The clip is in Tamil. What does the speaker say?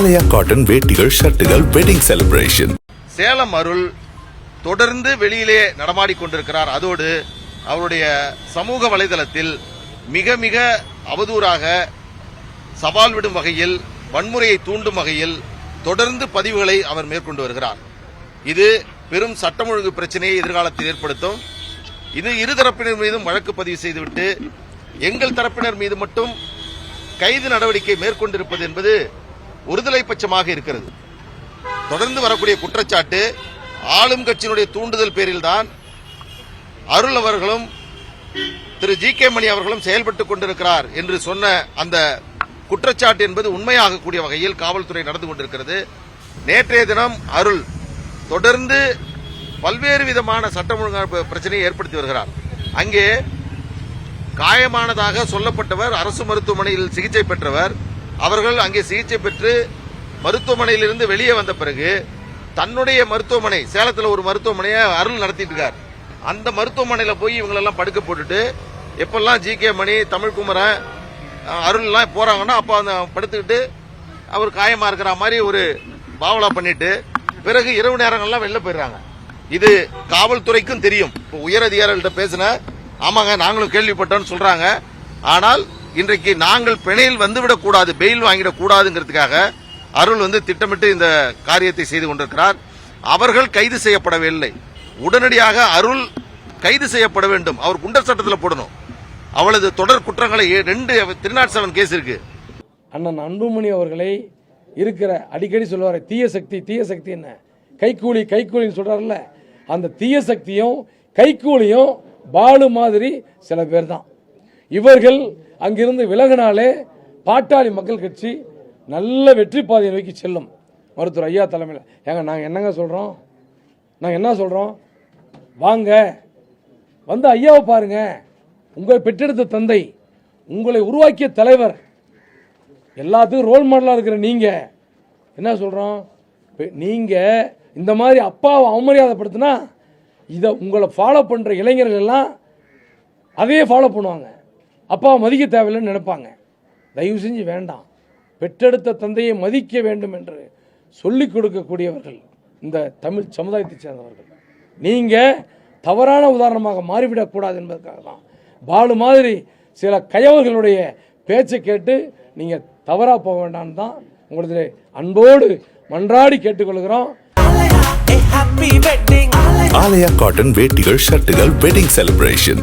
ஆலயா காட்டன் வேட்டிகள் ஷர்ட்டுகள் வெட்டிங் செலிப்ரேஷன் சேலம் அருள் தொடர்ந்து வெளியிலே நடமாடி கொண்டிருக்கிறார். அதோடு அவருடைய சமூக வலைதளத்தில் மிக மிக அவதூறாக சவால் விடும் வகையில் வன்முறையை தூண்டும் வகையில் தொடர்ந்து பதிவுகளை அவர் மேற்கொண்டு வருகிறார். இது பெரும் சட்டம் ஒழுங்கு பிரச்சனையை எதிர்காலத்தில் ஏற்படுத்தும். இது இருதரப்பினர் மீதும் வழக்கு பதிவு செய்துவிட்டு எங்கள் தரப்பினர் மீது மட்டும் கைது நடவடிக்கை மேற்கொண்டிருப்பது என்பது ஒருதலை பட்சமாக இருக்கிறது. தொடர்ந்து வரக்கூடிய குற்றச்சாட்டு ஆளும் கட்சியினுடைய தூண்டுதல் பேரில்தான் அருள் அவர்களும் திரு ஜி கே மணி அவர்களும் செயல்பட்டுக் கொண்டிருக்கிறார் என்று சொன்ன அந்த குற்றச்சாட்டு என்பது உண்மையாகக்கூடிய வகையில் காவல்துறை நடந்து கொண்டிருக்கிறது. நேற்றைய தினம் அருள் தொடர்ந்து பல்வேறு விதமான சட்டம் ஒழுங்கு பிரச்சனையை ஏற்படுத்தி வருகிறார். அங்கே காயமானதாக சொல்லப்பட்டவர் அரசு மருத்துவமனையில் சிகிச்சை பெற்றவர் அவர்கள் அங்கே சிகிச்சை பெற்று மருத்துவமனையிலிருந்து வெளியே வந்த பிறகு தன்னுடைய மருத்துவமனை சேலத்தில் ஒரு மருத்துவமனையை அருள் நடத்திட்டு இருக்கார் அந்த மருத்துவமனையில் போய் இவங்களெல்லாம் படுக்க போட்டுட்டு எப்பெல்லாம் ஜி கே மணி தமிழ்குமரன் அருள்லாம் போறாங்கன்னா அப்போ அந்த படுத்துக்கிட்டு அவர் காயமா இருக்கிற மாதிரி ஒரு பாவலா பண்ணிட்டு பிறகு இரவு நேரங்கள்லாம் வெளில போயிடுறாங்க. இது காவல்துறைக்கும் தெரியும். இப்போ உயர் அதிகாரிகள்கிட்ட பேசின ஆமாங்க நாங்களும் கேள்விப்பட்டோம்னு சொல்றாங்க. ஆனால் இன்றைக்கு நாங்கள் பிணையில் வந்துவிடக்கூடாது பெயில் வாங்கிடக்கூடாதுங்கிறதுக்காக அருள் வந்து திட்டமிட்டு இந்த காரியத்தை செய்து கொண்டிருக்கிறார். அவர்கள் கைது செய்யப்படவில்லை. உடனடியாக அருள் கைது செய்யப்பட வேண்டும். அவர் குண்டர் சட்டத்தில் போடணும். அவளது தொடர் குற்றங்களை ஏ- ரெண்டு த்ரீ நாட் செவன் கேஸ் இருக்கு. அண்ணன் அன்புமணி அவர்களை இருக்கிற அடிக்கடி சொல்லுவார் தீய சக்தி தீய சக்தி என்ன? கைக்கூலி கைக்கூலின்னு சொல்றாருல்ல அந்த தீய சக்தியும் கைக்கூலியும் பாலு மாதிரி சில பேர் தான் இவர்கள் அங்கிருந்து விலகினாலே பாட்டாளி மக்கள் கட்சி நல்ல வெற்றி பாதையை நோக்கி செல்லும். மருத்துவர் ஐயா தலைமையில். ஏங்க நாங்கள் என்னங்க சொல்கிறோம் நாங்கள் என்ன சொல்கிறோம் வாங்க. வந்து ஐயாவை பாருங்க. உங்களை பெற்றெடுத்த தந்தை உங்களை உருவாக்கிய தலைவர் எல்லாத்துக்கும் ரோல் மாடலாக இருக்கிற நீங்கள் என்ன சொல்கிறோம் நீங்கள் இந்த மாதிரி அப்பாவை அவமரியாதைப்படுத்தினா இதை உங்களை ஃபாலோ பண்ணுற இளைஞர்கள் எல்லாம் அதையே ஃபாலோ பண்ணுவாங்க. அப்பாவை மதிக்க தேவையில்லைன்னு நினைப்பாங்க. தயவு செஞ்சு வேண்டாம். பெற்றெடுத்த தந்தையை மதிக்க வேண்டும் என்று சொல்லிக் கொடுக்கக்கூடியவர்கள் இந்த தமிழ் சமுதாயத்தைச் சேர்ந்தவர்கள். நீங்கள் தவறான உதாரணமாக மாறிவிடக்கூடாது என்பதற்காக தான். பாலு மாதிரி சில கயவர்களுடைய பேச்சை கேட்டு நீங்கள் தவறாக போக வேண்டாம்னு தான் உங்களது அன்போடு மன்றாடி கேட்டுக்கொள்கிறோம். ஆலயா காட்டன் வேட்டிகள் ஷர்ட்டுகள் வெட்டிங் செலிப்ரேஷன்